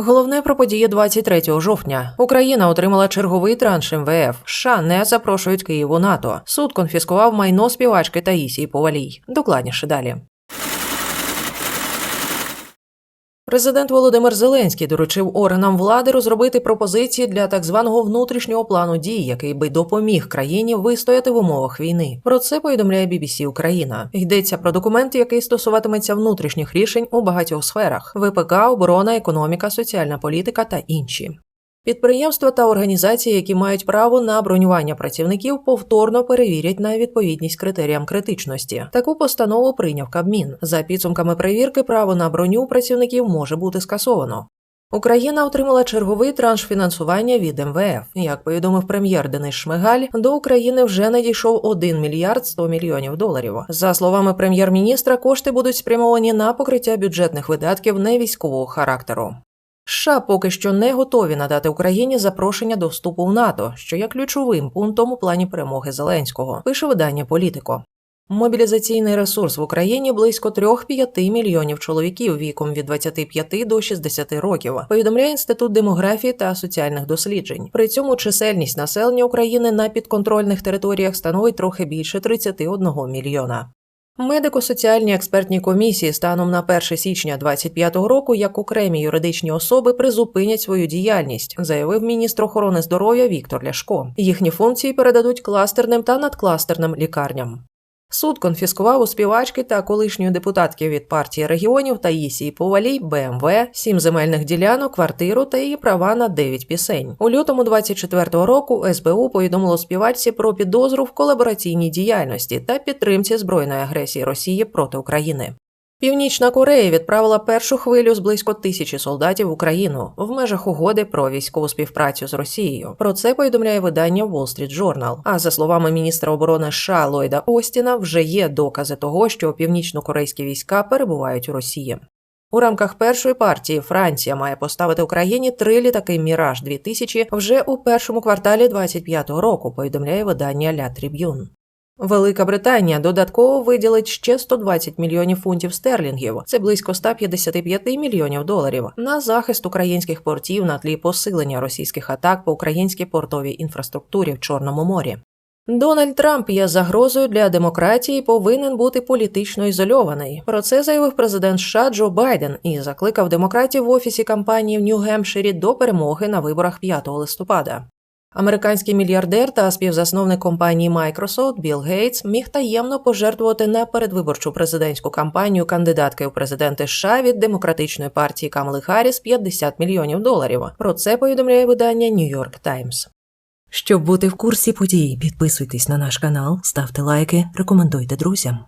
Головне про події 23 жовтня. Україна отримала черговий транш МВФ. США не запрошують Київ у НАТО. Суд конфіскував майно співачки Таїсії Повалій. Докладніше далі. Президент Володимир Зеленський доручив органам влади розробити пропозиції для так званого внутрішнього плану дій, який би допоміг країні вистояти в умовах війни. Про це повідомляє BBC Україна. Йдеться про документ, який стосуватиметься внутрішніх рішень у багатьох сферах: ВПК, оборона, економіка, соціальна політика та інші. Підприємства та організації, які мають право на бронювання працівників, повторно перевірять на відповідність критеріям критичності. Таку постанову прийняв Кабмін. За підсумками перевірки, право на броню працівників може бути скасовано. Україна отримала черговий транш фінансування від МВФ. Як повідомив прем'єр Денис Шмигаль, до України вже надійшов 1 мільярд 100 мільйонів доларів. За словами прем'єр-міністра, кошти будуть спрямовані на покриття бюджетних видатків не військового характеру. США поки що не готові надати Україні запрошення до вступу в НАТО, що є ключовим пунктом у плані перемоги Зеленського. Пише видання Політико. Мобілізаційний ресурс в Україні близько 3-5 мільйонів чоловіків віком від 25 до 60 років. Повідомляє інститут демографії та соціальних досліджень. При цьому чисельність населення України на підконтрольних територіях становить трохи більше 31 мільйона. Медико-соціальні експертні комісії станом на 1 січня 2025 року як окремі юридичні особи призупинять свою діяльність, заявив міністр охорони здоров'я Віктор Ляшко. Їхні функції передадуть кластерним та надкластерним лікарням. Суд конфіскував у співачки та колишньої депутатки від партії регіонів Таїсії Повалій, БМВ, сім земельних ділянок, квартиру та її права на 9 пісень. У лютому 24-го року СБУ повідомило співачці про підозру в колабораційній діяльності та підтримці збройної агресії Росії проти України. Північна Корея відправила першу хвилю з близько тисячі солдатів в Україну в межах угоди про військову співпрацю з Росією. Про це повідомляє видання Wall Street Journal. А за словами міністра оборони США Ллойда Остіна, вже є докази того, що північно-корейські війська перебувають у Росії. У рамках першої партії Франція має поставити Україні три літаки Міраж 2000 вже у першому кварталі 25-го року. Повідомляє видання Ля Триб'юн. Велика Британія додатково виділить ще 120 мільйонів фунтів стерлінгів, це близько 155 мільйонів доларів, на захист українських портів на тлі посилення російських атак по українській портовій інфраструктурі в Чорному морі. Дональд Трамп є загрозою для демократії, повинен бути політично ізольований. Про це заявив президент США Джо Байден і закликав демократів в офісі кампанії в Нью-Гемпширі до перемоги на виборах 5 листопада. Американський мільярдер та співзасновник компанії Microsoft Білл Гейтс міг таємно пожертвувати на передвиборчу президентську кампанію кандидатки у президенти США від демократичної партії Камали Харріс 50 мільйонів доларів. Про це повідомляє видання York Times. Щоб бути в курсі подій, підписуйтесь на наш канал, ставте лайки, рекомендуйте друзям.